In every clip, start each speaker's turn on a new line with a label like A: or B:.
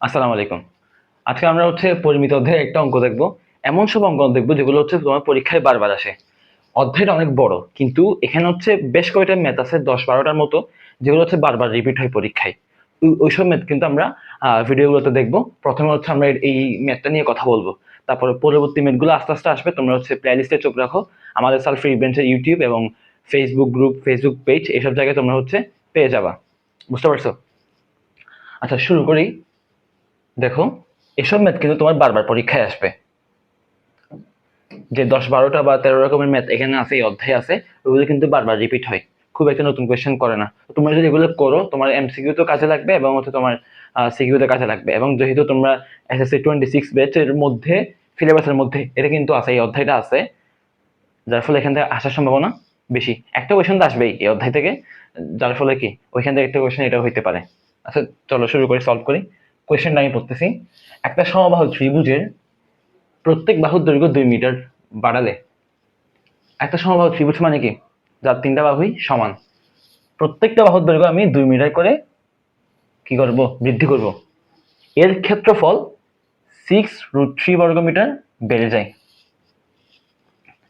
A: আসসালামু আলাইকুম। আজকে আমরা হচ্ছে পরিমিত অধ্যায়ের একটা অঙ্ক দেখব। এমন সব অঙ্ক দেখব যেগুলো হচ্ছে তোমার পরীক্ষায় বারবার আসে। অধ্যায়টা অনেক বড়, কিন্তু এখানে হচ্ছে বেশ কয়েকটা ম্যাথ আছে, দশ বারোটার মতো, যেগুলো হচ্ছে বারবার রিপিট হয় পরীক্ষায়। ওই- ওইসব ম্যাথ কিন্তু আমরা ভিডিওগুলোতে দেখব। প্রথমে হচ্ছে আমরা এই ম্যাথটা নিয়ে কথা বলব। তারপরে পরবর্তী ম্যাথগুলো আস্তে আস্তে আসবে, তোমরা হচ্ছে প্লেলিস্টে চোখ রাখো। আমাদের সালফি ইভেন্টের ইউটিউব এবং ফেসবুক গ্রুপ ফেসবুক পেজ এসব জায়গায় তোমরা হচ্ছে পেয়ে যাবা। বুঝতে পারছ? আচ্ছা শুরু করি। দেখো, এসব ম্যাথ কিন্তু তোমার বারবার পরীক্ষায় আসবে। যে দশ বারোটা বা তেরো রকমের ম্যাথ এখানে আছে, এই অধ্যায় আছে, ওগুলো কিন্তু বারবার রিপিট হয়। খুব একটা নতুন কোয়েশ্চেন করে না। তোমরা যদি এগুলো করো, তোমার এমসিকিউ তো কাজে লাগবে এবং হচ্ছে তোমার সিকিউতে কাজে লাগবে। এবং যেহেতু তোমরা এসএসসি টোয়েন্টি সিক্স ব্যাচের মধ্যে সিলেবাসের মধ্যে, এটা কিন্তু আছে, এই অধ্যায়টা আছে, যার ফলে এখান থেকে আসার সম্ভাবনা বেশি। একটা কোয়েশ্চেন তো আসবেই এই অধ্যায় থেকে। যার ফলে কি? ওইখান থেকে একটা কোয়েশ্চেন এটা হইতে পারে। আচ্ছা চলো শুরু করি সলভ করি। কোয়েশ্চেনটা আমি পড়তেছি। একটা সমবাহু ত্রিভুজের প্রত্যেক বাহুর দৈর্ঘ্য দুই মিটার বাড়ালে, একটা সমবাহু ত্রিভুজ মানে কি? যার তিনটা বাহুই সমান। প্রত্যেকটা বাহুর দৈর্ঘ্য আমি দুই মিটার করে কি করব? বৃদ্ধি করব। এর ক্ষেত্রফল সিক্স রুট থ্রি বর্গ মিটার বেড়ে যায়।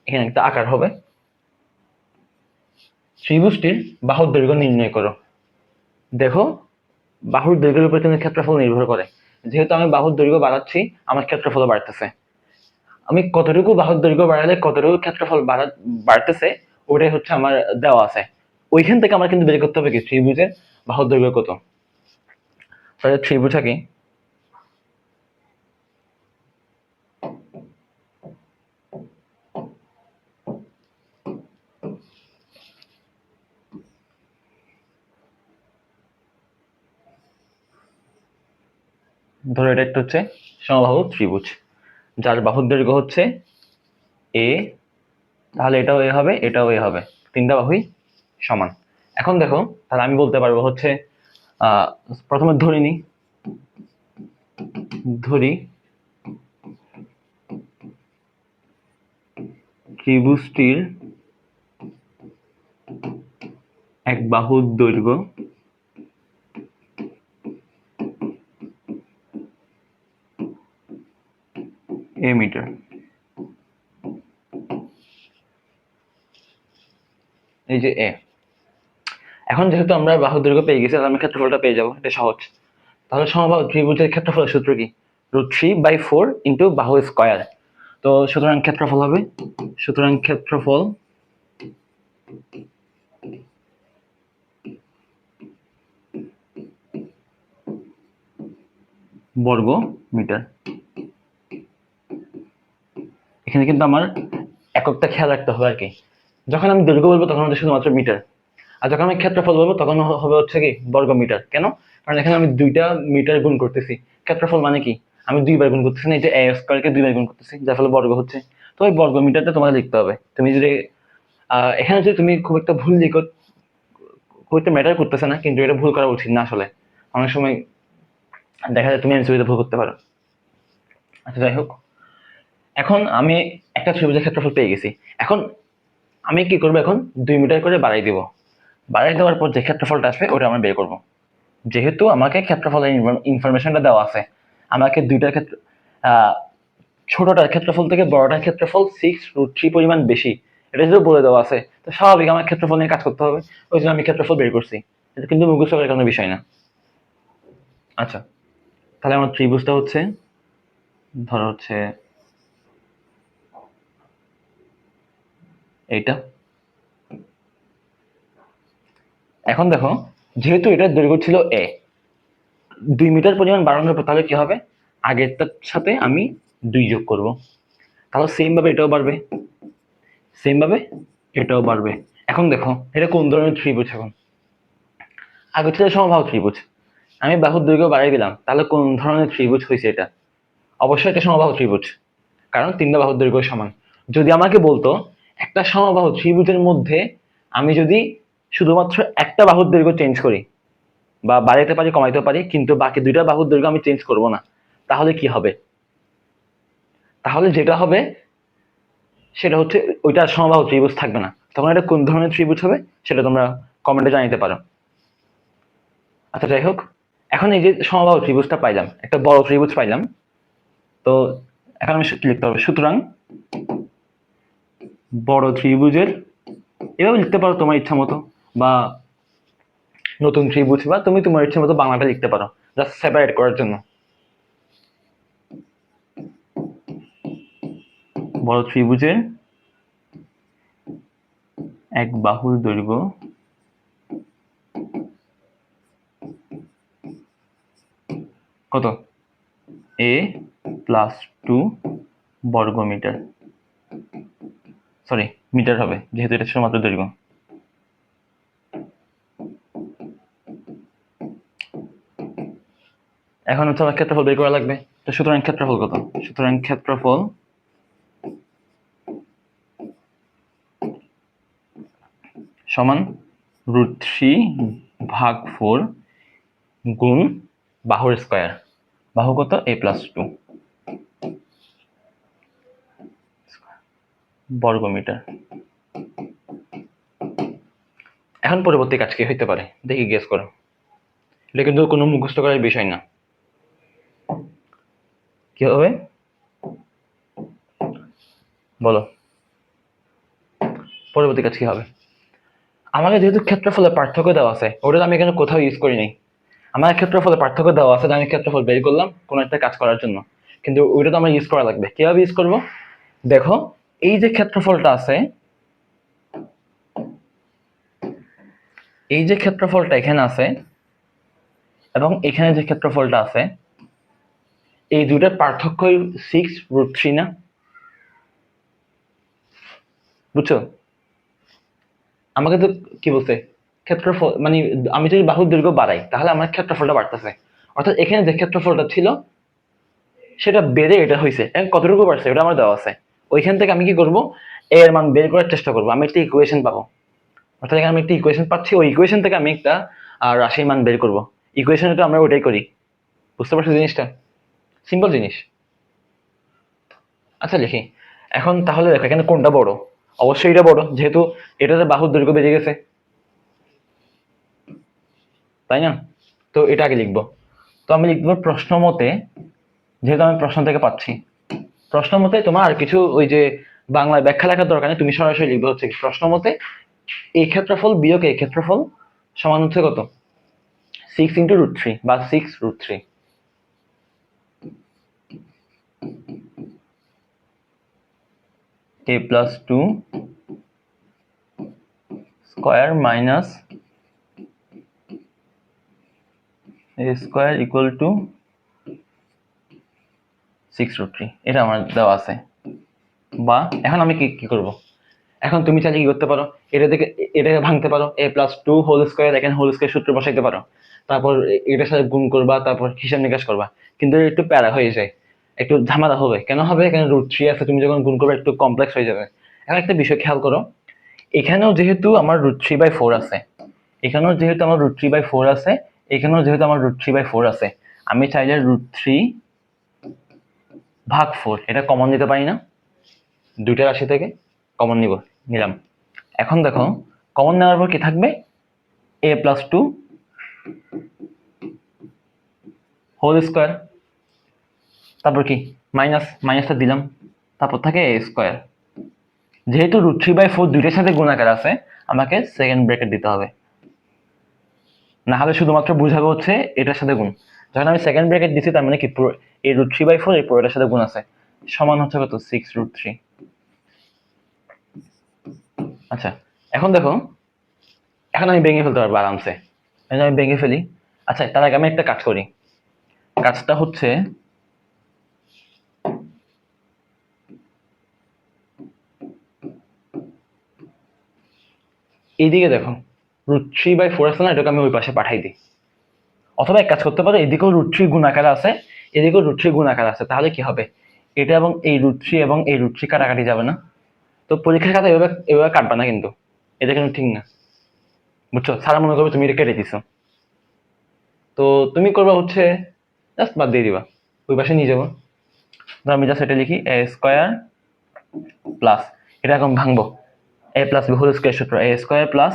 A: এখানে একটা আকার হবে। ত্রিভুজটির বাহুর দৈর্ঘ্য নির্ণয় করো। দেখো বাহুর দৈর্ঘ্যের উপর কিন্তু ক্ষেত্রফল নির্ভর করে। যেহেতু আমি বাহুর দৈর্ঘ্য বাড়াচ্ছি, আমার ক্ষেত্রফল বাড়তেছে। আমি কতটুকু বাহুর দৈর্ঘ্য বাড়ালে কতটুকু ক্ষেত্রফল বাড়া বাড়তেছে, ওটাই হচ্ছে আমার দেওয়া আছে। ওইখান থেকে আমার কিন্তু বের করতে হবে কি? ত্রিভুজের বাহুর দৈর্ঘ্য কত? তাহলে ত্রিভুজটা কি? ধরো এটা একটা হচ্ছে সমবাহু ত্রিভুজ, যার বাহুর দৈর্ঘ্য হচ্ছে এ তাহলে এটাও এ হবে, এটাও এ হবে, তিনটা বাহুই সমান। এখন দেখো, তাহলে আমি বলতে পারব হচ্ছে প্রথমে ধরি নি ধরি, ত্রিভুজটির এক বাহুর দৈর্ঘ্য এ মিটার এই যে এ এখন যেহেতু আমরা বাহুর দৈর্ঘ্য পেয়ে গেছি, তাহলে আমি ক্ষেত্রফলটা পেয়ে যাব। এটা সহজ। তাহলে সমবাহু ত্রিভুজের ক্ষেত্রফলের সূত্র কি? Root three by four into বাহু স্কয়ার তো সুতরাং ক্ষেত্রফল হবে, সুতরাং ক্ষেত্রফল বর্গ মিটার। এখানে কিন্তু আমার এককটা খেয়াল রাখতে হবে আর কি। যখন আমি দৈর্ঘ্য বলব, তখন হচ্ছে শুধুমাত্র মিটার। আর যখন আমি ক্ষেত্রফল বলব, তখন হবে হচ্ছে কি বর্গ মিটার কেন? কারণ এখানে আমি দুইটা মিটার গুণ করতেছি। ক্ষেত্রফল মানে কি? আমি দুইবার গুণ করতেছি না, এই যে এ স্কোয়ারকে দুইবার গুণ করতেছি, যার ফলে বর্গ হচ্ছে। তো ওই বর্গ মিটারটা তোমাকে লিখতে হবে। তুমি যদি এখানে যদি তুমি খুব একটা ভুল লিখো, খুব একটা ম্যাটার করতেছে না, কিন্তু এটা ভুল করা উচিত না আসলে। অনেক সময় দেখা যায় তুমি এমসিবিতে ভুল করতে পারো। আচ্ছা যাই হোক। এখন আমি একটা ত্রিভুজের ক্ষেত্রফল পেয়ে গেছি। এখন আমি কি করব এখন? দুই মিটার করে বাড়াই দিব। বাড়াই দেওয়ার পর যে ক্ষেত্রফলটা আসবে, ওটা আমরা বের করব। যেহেতু আমাকে ক্ষেত্রফলের ইনফরমেশনটা দেওয়া আছে, আমাকে দুইটার ক্ষেত্র ছোটটার ক্ষেত্রফল থেকে বড়টার ক্ষেত্রফল সিক্স রুট থ্রি পরিমাণ বেশি। এটা যদি বলে দেওয়া আছে, তো স্বাভাবিক আমার ক্ষেত্রফল নিয়ে কাজ করতে হবে। ওই জন্য আমি ক্ষেত্রফল বের করছি। এটা কিন্তু মুখস্থ করার কোনো বিষয় না। আচ্ছা তাহলে আমার ত্রিভুজটা হচ্ছে, ধরো হচ্ছে এইটা। এখন দেখো, যেহেতু এটার দৈর্ঘ্য ছিল এ দুই মিটার পরিমাণ বাড়ানোর পর তাহলে কি হবে? আগেরটার সাথে আমি দুই যোগ করব। তাহলে সেম ভাবে এটাও বাড়বে। সেম ভাবে এটাও বাড়বে। এখন দেখো, এটা কোন ধরনের ত্রিভুজ এখন? আগে ছিল সমবাহু ত্রিভুজ। আমি বাহুর দৈর্ঘ্য বাড়াই দিলাম, তাহলে কোন ধরনের ত্রিভুজ হয়েছে এটা? অবশ্যই এটা সমবাহু ত্রিভুজ, কারণ তিনটা বাহুর দৈর্ঘ্য সমান। যদি আমাকে বলতো একটা সমবাহু, ত্রিভুজের মধ্যে আমি যদি শুধুমাত্র একটা বাহুর দৈর্ঘ্য চেঞ্জ করি বা বাড়াইতে পারি কমাইতে পারি, কিন্তু বাকি দুইটা বাহুর দৈর্ঘ্য আমি চেঞ্জ করব না, তাহলে কি হবে? তাহলে যেটা হবে, সেটা হচ্ছে ওইটা সমবাহু ত্রিভুজ থাকবে না। তখন এটা কোন ধরনের ত্রিভুজ হবে, সেটা তোমরা কমেন্টে জানাতে পারো। আচ্ছা যাই হোক, এখন এই যে সমবাহু ত্রিভুজটা পাইলাম, একটা বড় ত্রিভুজ পাইলাম, তো এখন আমি লিখতে হবে সুতরাং বড় ত্রিভুজের? এভাবে লিখতে পারো তোমার ইচ্ছা মতো, বা নতুন ত্রিভুজ, বা তুমি তোমার ইচ্ছা মতো বাংলাটা লিখতে পারো জাস্ট সেপারেট করার জন্য। বড় ত্রিভুজের এক বাহুর দৈর্ঘ্য কত? এ প্লাস টু বর্গ মিটার সরি মিটার হবে, যেহেতু এটা শুধুমাত্র দৈর্ঘ্য। এখন হচ্ছে আমার ক্ষেত্রফল বের করা লাগবে। তো সুতরাং ক্ষেত্রফল কত? সুতরাং ক্ষেত্রফল সমান রুট থ্রি ভাগ ফোর গুণ বাহুর স্কোয়ার। বাহু কত? A plus two. বর্গ মিটার এখন পরবর্তী কাজ কি হইতে পারে? দেখি গেস করো। এটা কিন্তু কোনো মুখস্থ করার বিষয় না। কি হবে? বলো। পরবর্তী কাজ কি হবে? আমাকে যেহেতু ক্ষেত্রফলের পার্থক্য দেওয়া আছে, ওটা আমি এখানে কোথাও ইউজ করি নাই আমার ক্ষেত্রফলের পার্থক্য দেওয়া আছে, আমি ক্ষেত্রফল বের করলাম কোনো একটা কাজ করার জন্য। কিন্তু ওইটা তো আমার ইউজ করা লাগবে। কীভাবে ইউজ করব? দেখো এই যে ক্ষেত্রফলটা আছে, এই যে ক্ষেত্রফলটা এখানে আছে এবং এখানে যে ক্ষেত্রফলটা আছে, এই দুটার পার্থক্য সিক্স রুট থ্রি না? বুঝছ? আমাকে তো কি বলছে? ক্ষেত্রফল মানে আমি যদি বাহুর দৈর্ঘ্য বাড়াই, তাহলে আমার ক্ষেত্রফলটা বাড়তেছে। অর্থাৎ এখানে যে ক্ষেত্রফলটা ছিল, সেটা বেড়ে এটা হয়েছে কতটুকু বাড়ছে? এটা আমার দেওয়া আছে। ওইখান থেকে আমি কি করব? এর মান বের করার চেষ্টা করব। আমি একটা ইকুয়েশন পাবো। অর্থাৎ এখানে আমি একটা ইকুয়েশন পাচ্ছি। ওই ইকুয়েশন থেকে আমি একটা রাশির মান বের করব। ইকুয়েশনে তো আমরা ওটাই করি। বুঝতে পারছ জিনিসটা? সিম্পল জিনিস। আচ্ছা লিখি এখন তাহলে দেখো, এখানে কোনটা বড়? অবশ্যই এটা বড়। যেহেতু এটাতে বাহুর দৈর্ঘ্য বেড়ে গেছে। তাই না? তো এটা আগে লিখব। তো আমি লিখব প্রশ্ন মতে, যেহেতু আমি প্রশ্ন থেকে পাচ্ছি প্রশ্ন মতে তোমার আর কিছু ওই যে বাংলায় ব্যাখ্যা লেখার দরকার নেই, তুমি সরাসরি লিখবে হচ্ছে প্রশ্ন মতে এই ক্ষেত্রফল বিয়োগ এই ক্ষেত্রফল সমান হচ্ছে কত? সিক্স ইন্টু রুট থ্রি বা six root three a plus 2 square minus a square equal to 6 root 3 এটা আমার দেওয়া আছে। বা এখন আমি কি কি করব? এখন তুমি চাইলে কি করতে পারো? এটা থেকে এটাকে ভাঙতে পারো। a plus two whole square এখানে হোল স্কোয়ার সূত্র বসাইতে পারো। তারপর এটার সাথে গুণ করবা, তারপর হিসাব নিকাশ করবা। কিন্তু একটু প্যারা হয়ে যায়। একটু ঝামেলা হবে। কেন হবে? এখানে রুট থ্রি আছে, তুমি যখন গুণ করবে, একটু কমপ্লেক্স হয়ে যাবে। এখন একটা বিষয় খেয়াল করো। এখানেও যেহেতু আমার রুট থ্রি বাই ফোর আছে, এখানেও যেহেতু আমার রুট থ্রি বাই ফোর আছে, এখানেও যেহেতু আমার রুট থ্রি বাই ফোর আছে, আমি চাইলে রুট থ্রি ভাগ ফোর এটা কমন নিতে পারি না। দুইটা রাশি থেকে কমন নিব, নিলাম। এখন দেখো কমন নেওয়ার পর কি থাকবে? A plus two whole square তারপর কি? মাইনাস মাইনাসটা দিলাম। তারপর থাকে এ স্কোয়ার যেহেতু রুট থ্রি বাই ফোর দুইটার সাথে গুণাকার আছে, আমাকে সেকেন্ড ব্রেকেট দিতে হবে। না হলে শুধুমাত্র বুঝাবে হচ্ছে এটার সাথে গুণ। যখন আমি সেকেন্ড ব্রেকেট দিচ্ছি তার মানে কি? পুরো, এই রুট থ্রি বাই ফোর এই পুরোটার সাথে গুণ আছে। সমান হচ্ছে কত? সিক্স রুট থ্রি আচ্ছা এখন দেখো, এখন আমি ভেঙে ফেলতে পারব আরামসে। এখন আমি ভেঙে ফেলি। আচ্ছা তার আগে আমি একটা কাজ করি। কাজটা হচ্ছে, এইদিকে দেখো রুট থ্রি বাই ফোর আছে না, এটাকে আমি ওই পাশে পাঠাই দিই। অথবা এক কাজ করতে পারো, এদিকেও রুট থ্রি গুণাকার আছে, এদিকেও রুট থ্রি গুণাকার আছে, তাহলে কি হবে? এটা এবং এই রুট থ্রি এবং এই রুট থ্রি কাটাকাটি যাবে না। তো পরীক্ষার খাতা এভাবে এভাবে কাটবা না কিন্তু, এটা কিন্তু ঠিক না। বুঝছ? সারা মনে করবে তুমি এটা কেটে দিছো। তো তুমি করবা হচ্ছে জাস্ট বাদ দিয়ে দিবা, ওই পাশে নিয়ে যাব। ধর আমি জাস্ট এটা লিখি এ স্কোয়ার প্লাস এটা এখন ভাঙবো। A plus B whole square সূত্র A square plus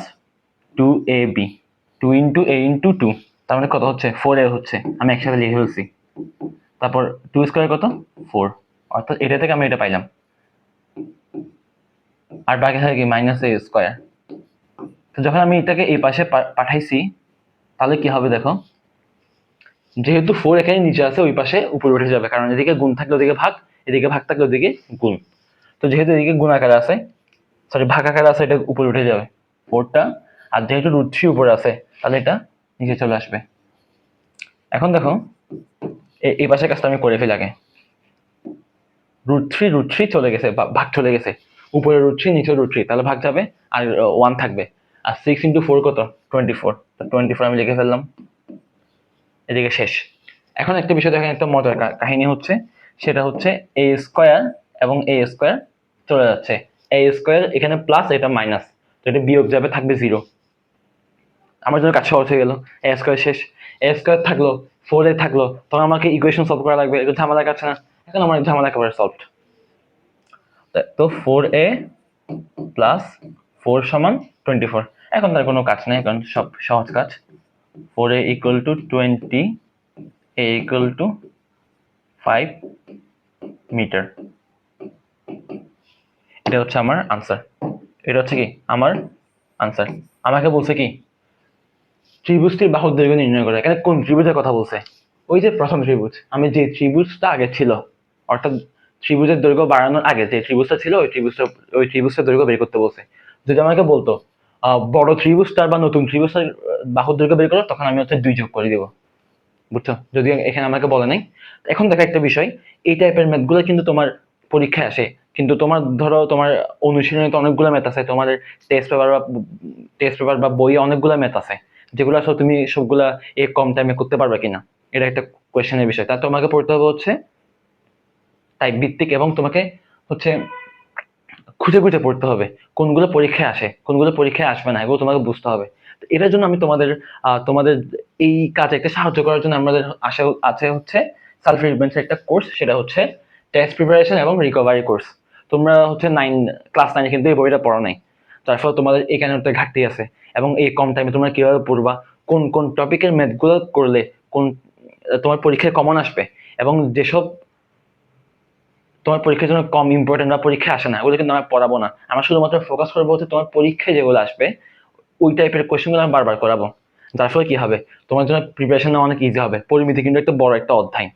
A: two A B two into A into two তার মানে কত হচ্ছে? ফোর এ হচ্ছে। আমি একসাথে লিখে ফেলছি। তারপর টু স্কোয়ার কত? ফোর অর্থাৎ এটা থেকে আমি এটা পাইলাম। আর বাকি থাকে কি? মাইনাস এ স্কোয়ার তো যখন আমি এটাকে এই পাশে পাঠাইছি, তাহলে কি হবে দেখো? যেহেতু ফোর এখানে নিচে আছে, ওই পাশে উপরে উঠে যাবে। কারণ এদিকে গুণ থাকলে ওদিকে ভাগ, এদিকে ভাগ থাকলে ওদিকে গুণ। তো যেহেতু এদিকে গুণ আকারে আছে সরি ভাগ আকারে আছে, এটা উপরে উঠে যাবে। ফোরটা আর যেহেতু রুট থ্রি উপরে আছে, তাহলে এটা নিচে চলে আসবে। এখন দেখো এই পাশের কাজটা আমি করে ফেলি আগে। রুট থ্রি রুট থ্রি চলে গেছে ভাগ চলে গেছে। উপরে রুট থ্রি নিচে রুট থ্রি তাহলে ভাগ যাবে আর ওয়ান থাকবে। আর সিক্স ইন্টু ফোর কত? টোয়েন্টি ফোর টোয়েন্টি ফোর আমি লিখে ফেললাম। এদিকে শেষ। এখন একটা বিষয় দেখেন, একটা মজার কাহিনী হচ্ছে, সেটা হচ্ছে এ স্কোয়ার এবং এ স্কোয়ার চলে যাচ্ছে। এ স্কোয়ার এখানে প্লাস এটা মাইনাস তো এটা বিয়োগ যাবে, থাকবে জিরো আমার জন্য কাজ সহজ হয়ে গেল। এ স্কোয়ার শেষ। এ স্কোয়ার থাকল ফোর এ থাকল। তখন আমাকে ইকুয়েশন সলভ করা লাগবে। এটা ঝামেলা কাছে না। এখন আমার ঝামেলা একেবারে সলভড তো ফোর এ প্লাস ফোর সমান টোয়েন্টি ফোর এখন তার কোনো কাজ নেই, কারণ সব সহজ কাজ। Four A equal to twenty A equal to five metre এটা হচ্ছে আমার আনসার এটা হচ্ছে কি? আমার আনসার আমাকে বলছে কি? ত্রিভুজটির বাহুর দৈর্ঘ্য নির্ণয় করে। এখানে কোন ত্রিভুজের কথা বলছে? ওই যে প্রথম ত্রিভুজ। আমি যে ত্রিভুজটা আগে ছিল, অর্থাৎ ত্রিভুজের দৈর্ঘ্য বাড়ানোর আগে যে ত্রিভুজটা ছিল, ওই ত্রিভুজটা, ওই ত্রিভুজটার দৈর্ঘ্য বের করতে বলছে। যদি আমাকে বলতো বড় ত্রিভুজটার বা নতুন ত্রিভুজটার বাহুর দৈর্ঘ্য বের করো, তখন আমি হচ্ছে দুই যোগ করে দিব। বুঝছ? যদি এখানে আমাকে বলে নাই। এখন দেখা একটা বিষয়, এই টাইপের ম্যাথগুলো কিন্তু তোমার পরীক্ষায় আসে। কিন্তু তোমার, ধরো, তোমার অনুশীলনে তো অনেকগুলো ম্যাথ আছে, তোমার টেস্ট পেপার বা টেস্ট পেপার বা বইয়ে অনেকগুলো ম্যাথ আছে। যেগুলো আসলে তুমি সবগুলা এই কম টাইমে করতে পারবে কিনা? এটা একটা কোয়েশ্চেনের বিষয়। তা তোমাকে পড়তে হবে হচ্ছে টাইপ ভিত্তিক এবং তোমাকে হচ্ছে খুঁজে খুঁজে পড়তে হবে কোনগুলো পরীক্ষায় আসে, কোনগুলো পরীক্ষায় আসবে না এগুলো তোমাকে বুঝতে হবে। এটার জন্য আমি তোমাদের তোমাদের এই কাজে একটা সাহায্য করার জন্য আমাদের আসে আছে হচ্ছে সেলফ রিভেন্সের একটা কোর্স সেটা হচ্ছে টেস্ট প্রিপারেশন এবং রিকভারি কোর্স তোমরা হচ্ছে নাইন ক্লাস নাইনে কিন্তু এই বইটা পড়ো নাই। তার ফলে তোমাদের এখানে একটা ঘাটতি আছে। এবং এই কম টাইমে তোমরা কীভাবে পড়বা? কোন কোন টপিকের ম্যাথগুলো করলে কোন, তোমার পরীক্ষায় কমন আসবে? এবং যেসব তোমার পরীক্ষার জন্য কম ইম্পর্টেন্ট বা পরীক্ষা আসে না, ওগুলো কিন্তু আমি পড়াবো না। আমরা শুধুমাত্র ফোকাস করব হচ্ছে তোমার পরীক্ষায় যেগুলো আসবে, ওই টাইপের কোয়েশ্চেনগুলো আমি বারবার করাবো। যার ফলে কি হবে? তোমার জন্য প্রিপারেশন অনেক ইজি হবে। পরিমিতি কিন্তু একটা বড় একটা অধ্যায়।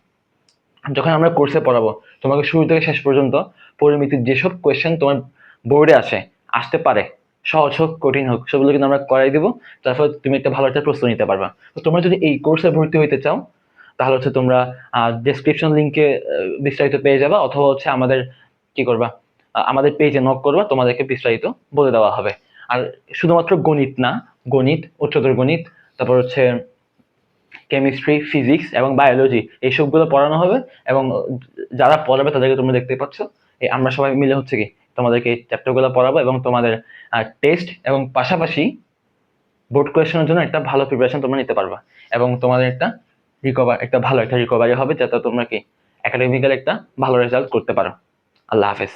A: যখন আমরা কোর্সে পড়াবো, তোমাকে শুরু থেকে শেষ পর্যন্ত পরিমিতির যেসব কোয়েশ্চেন তোমার বোর্ডে আসে, আসতে পারে সহজ হোক, কঠিন হোক, সেগুলো কিন্তু আমরা করাই দিব। তারপর তুমি একটা ভালো একটা প্রস্তুতি নিতে পারবা। তো তোমরা যদি এই কোর্সে ভর্তি হইতে চাও, তাহলে হচ্ছে তোমরা ডেসক্রিপশন লিঙ্কে বিস্তারিত পেয়ে যাবা, অথবা হচ্ছে আমাদের, কি করবা আমাদের পেজে নক করবা, তোমাদেরকে বিস্তারিত বলে দেওয়া হবে। আর শুধুমাত্র গণিত না, গণিত, উচ্চতর গণিত, তারপর হচ্ছে কেমিস্ট্রি ফিজিক্স এবং বায়োলজি এইসবগুলো পড়ানো হবে এবং যারা পড়াবে তাদেরকে তোমরা দেখতে পাচ্ছ। আমরা সবাই মিলে হচ্ছে কি তোমাদেরকে চ্যাপ্টারগুলো পড়াবো এবং তোমাদের টেস্ট এবং পাশাপাশি বোর্ড কোয়েশনের জন্য একটা ভালো প্রিপারেশন তোমরা নিতে পারবা এবং তোমাদের একটা রিকভার একটা ভালো একটা রিকভারি হবে যাতে তোমরা কি একাডেমিক্যাল একটা ভালো রেজাল্ট করতে পারো। আল্লাহ হাফেজ।